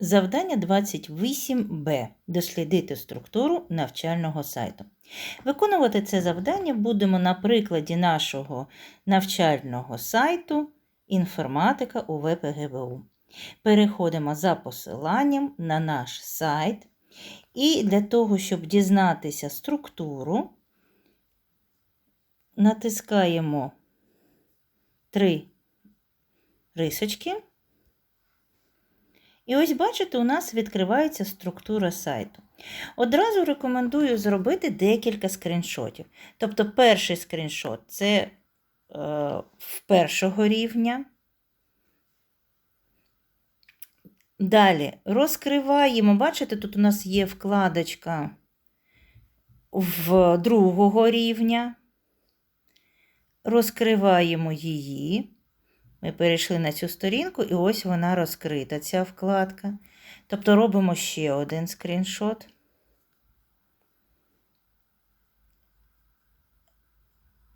Завдання 28Б. Дослідити структуру навчального сайту. Виконувати це завдання будемо на прикладі нашого навчального сайту Інформатика у ВПГВУ. Переходимо за посиланням на наш сайт. І для того, щоб дізнатися структуру, натискаємо три рисочки. І ось, бачите, у нас відкривається структура сайту. Одразу рекомендую зробити декілька скріншотів. Тобто, перший скріншот це е, в першого рівня. Далі розкриваємо, бачите, тут у нас є вкладочка в другого рівня. Розкриваємо її. Ми перейшли на цю сторінку, і ось вона розкрита, ця вкладка. Тобто робимо ще один скріншот.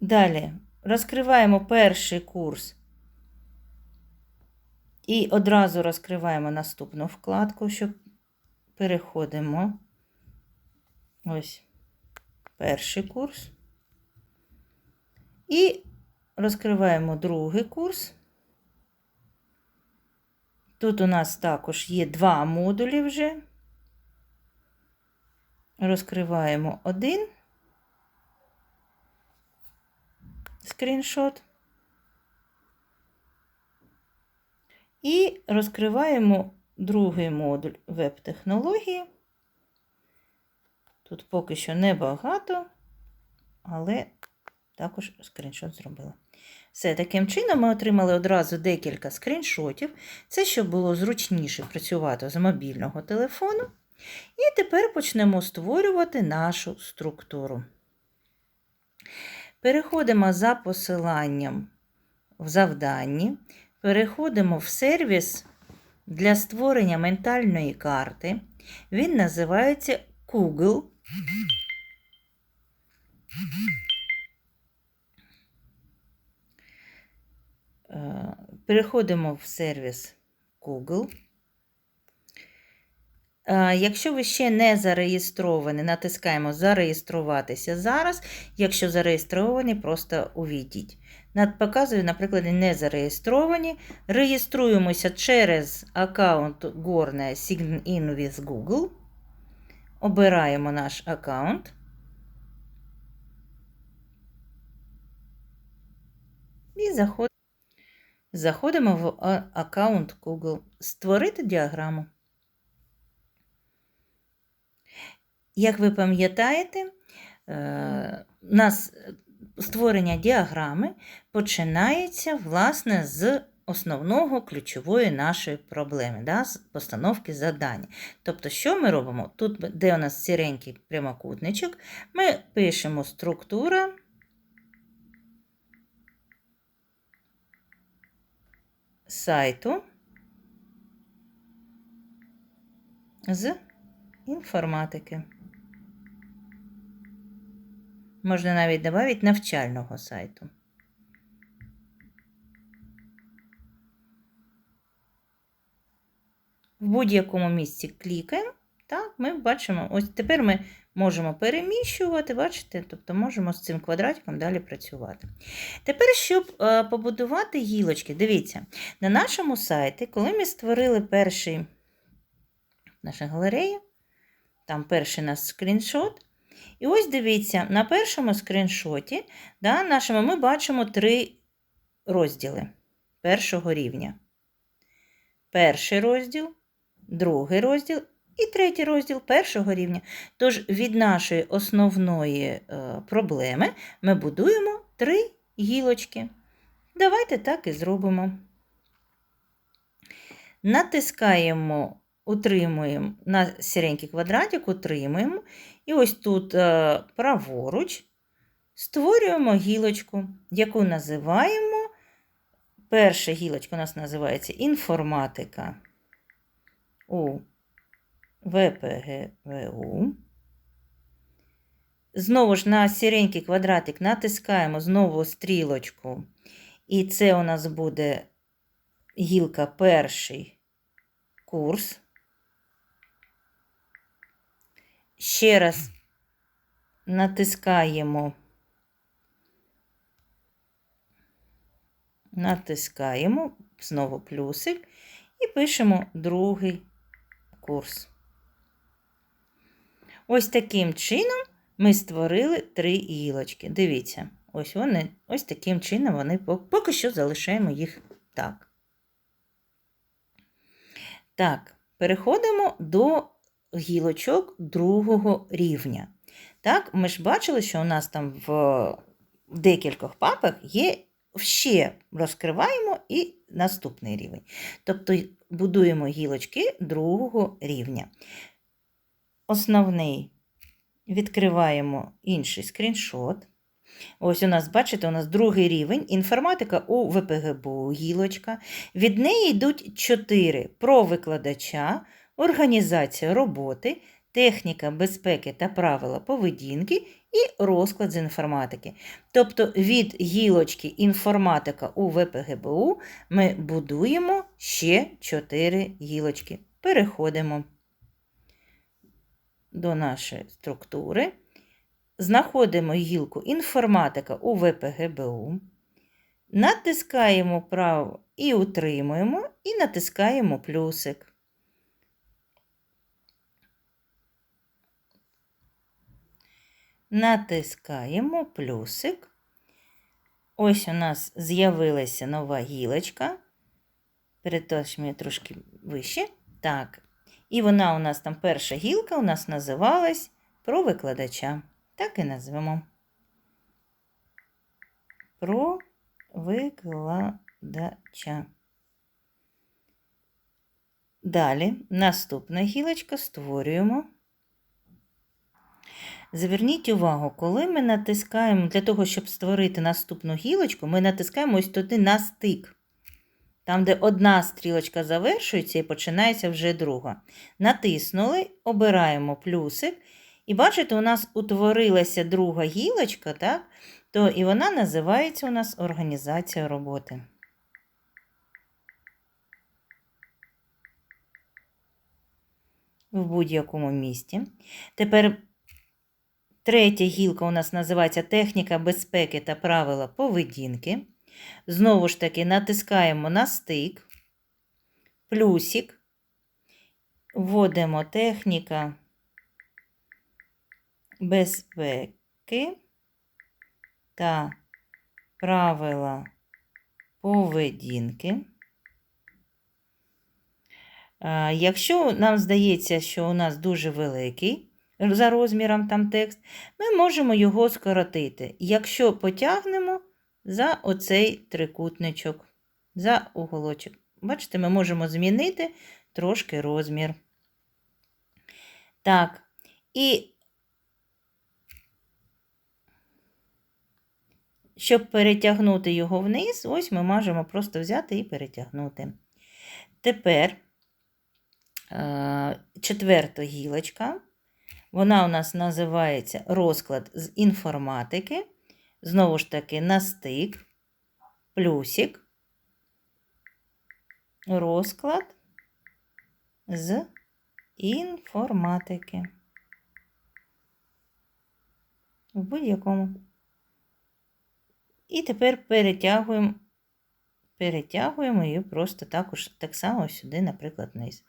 Далі розкриваємо перший курс і одразу розкриваємо наступну вкладку, щоб переходимо. Ось перший курс. І розкриваємо другий курс. Тут у нас також є два модулі вже. Розкриваємо один скріншот. І розкриваємо другий модуль веб-технології. Тут поки що небагато, але також скріншот зробила. Все, таким чином ми отримали одразу декілька скріншотів. Це щоб було зручніше працювати з мобільного телефону. І тепер почнемо створювати нашу структуру. Переходимо за посиланням в завданні, переходимо в сервіс для створення ментальної карти. Він називається Google. Переходимо в сервіс Google. Е, якщо ви ще не зареєстровані, натискаємо Зареєструватися зараз. Якщо зареєстровані, просто увійдіть. Показую, наприклад, не зареєстровані. Реєструємося через аккаунт Горне Sign In with Google. Обираємо наш аккаунт. І заходимо. Заходимо в аккаунт Google. Створити діаграму. Як ви пам'ятаєте, е, у нас створення діаграми починається, власне, з основного ключової нашої проблеми, да, з постановки задання. Тобто, що ми робимо? Тут, де у нас сіренький прямокутничок, ми пишемо структура. Сайту з інформатики. Можна навіть додати навчального сайту. В будь-якому місці клікаємо, так, ми бачимо, ось тепер ми можемо переміщувати, бачите, тобто можемо з цим квадратиком далі працювати. Тепер, щоб е, побудувати гілочки, дивіться, на нашому сайті, коли ми створили перший наша галерея, там перший наш скріншот. І ось дивіться, на першому скріншоті да, нашому ми бачимо три розділи першого рівня. Перший розділ, другий розділ і третій розділ першого рівня. Тож від нашої основної е, проблеми ми будуємо три гілочки. Давайте так і зробимо. Натискаємо, утримуємо на сіренький квадратик, утримуємо. І ось тут е, праворуч створюємо гілочку, яку називаємо. Перша гілочка у нас називається інформатика у ВПГВУ. Знову ж на сіренький квадратик натискаємо знову стрілочку. І це у нас буде гілка перший курс ще раз натискаємо. Натискаємо знову плюсик і пишемо другий курс. Ось таким чином ми створили три гілочки. Дивіться, ось вони, ось таким чином вони поки що залишаємо їх так. Так, переходимо до гілочок другого рівня. Так, ми ж бачили, що у нас там в, декількох папах є ще розкриваємо і наступний рівень. Тобто будуємо гілочки другого рівня. Основний відкриваємо інший скріншот. Ось у нас, бачите, у нас другий рівень інформатика у ВПГБУ гілочка. Від неї йдуть чотири про викладача, організація роботи, техніка безпеки та правила поведінки і розклад з інформатики. Тобто від гілочки інформатика у ВПГБУ ми будуємо ще чотири гілочки. Переходимо до нашої структури. Знаходимо гілку інформатика у ВПГБУ, натискаємо право і утримуємо, і натискаємо плюсик. Натискаємо плюсик. Ось у нас з'явилася нова гілочка. Переточимо трошки вище. Так. І вона у нас там перша гілка у нас називалась про викладача. Так і назвемо. Про викладача. Далі наступна гілочка створюємо. Зверніть увагу, коли ми натискаємо для того, щоб створити наступну гілочку, ми натискаємо ось туди на стик. Там, де одна стрілочка завершується і починається вже друга. Натиснули, обираємо плюсик. І бачите, у нас утворилася друга гілочка, так? то і вона називається у нас організація роботи. В будь-якому місті. Тепер третя гілка у нас називається техніка безпеки та правила поведінки. Знову ж таки, натискаємо на стик, плюсик, вводимо техніка безпеки та правила поведінки. Якщо нам здається, що у нас дуже великий за розміром там текст, ми можемо його скоротити. Якщо потягнемо за оцей трикутничок, за уголочок. Бачите, ми можемо змінити трошки розмір. Так, і щоб перетягнути його вниз, ось ми можемо просто взяти і перетягнути. Тепер е, четверта гілочка. Вона у нас називається розклад з інформатики. Знову ж таки, на стик, плюсик, розклад з інформатики. В будь-якому. І тепер перетягуємо, перетягуємо її просто також так само сюди, наприклад, вниз.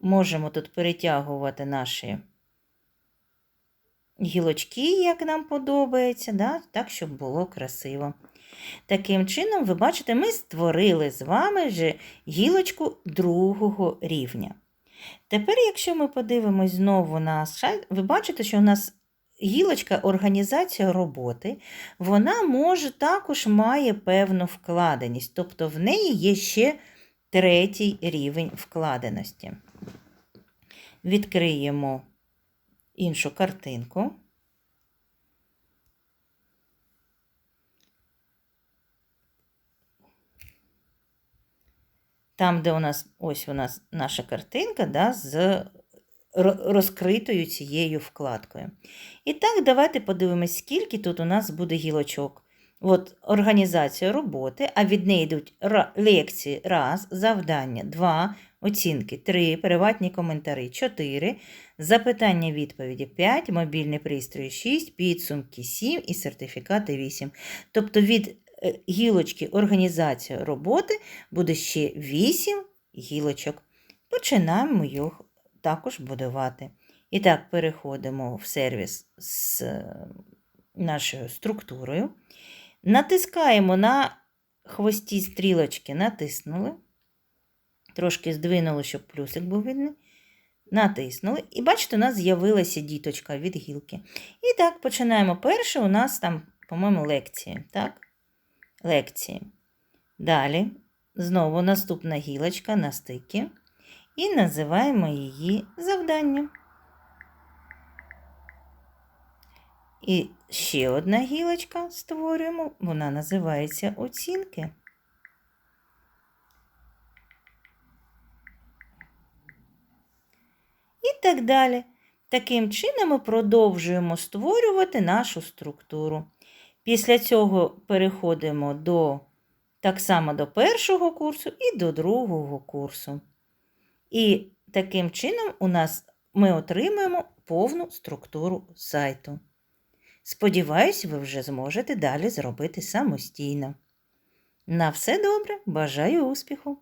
Можемо тут перетягувати наші гілочки, як нам подобається, да? так, щоб було красиво. Таким чином, ви бачите, ми створили з вами вже гілочку другого рівня. Тепер, якщо ми подивимось знову на сайт, ви бачите, що у нас гілочка організація роботи, вона може також має певну вкладеність, тобто в неї є ще третій рівень вкладеності. Відкриємо іншу картинку. Там, де у нас ось у нас наша картинка да, з розкритою цією вкладкою. І так, давайте подивимось, скільки тут у нас буде гілочок. От Організація роботи, а від неї йдуть лекції раз, завдання, два, Оцінки 3, приватні коментарі 4, запитання відповіді 5, мобільний пристрій 6, підсумки 7 і сертифікати 8. Тобто від е, гілочки організація роботи буде ще 8 гілочок. Починаємо їх також будувати. І так, переходимо в сервіс з е, нашою структурою. Натискаємо на хвості стрілочки, натиснули. Трошки здвинули, щоб плюсик був видний. Натиснули. І бачите, у нас з'явилася діточка від гілки. І так, починаємо. Перше у нас там, по-моєму, лекції. Так? Лекції. Далі, знову наступна гілочка на стики. І називаємо її завданням. І ще одна гілочка створюємо, вона називається оцінки. І так далі. Таким чином ми продовжуємо створювати нашу структуру. Після цього переходимо до так само до першого курсу і до другого курсу. І таким чином у нас ми отримаємо повну структуру сайту. Сподіваюсь, ви вже зможете далі зробити самостійно. На все добре, бажаю успіху!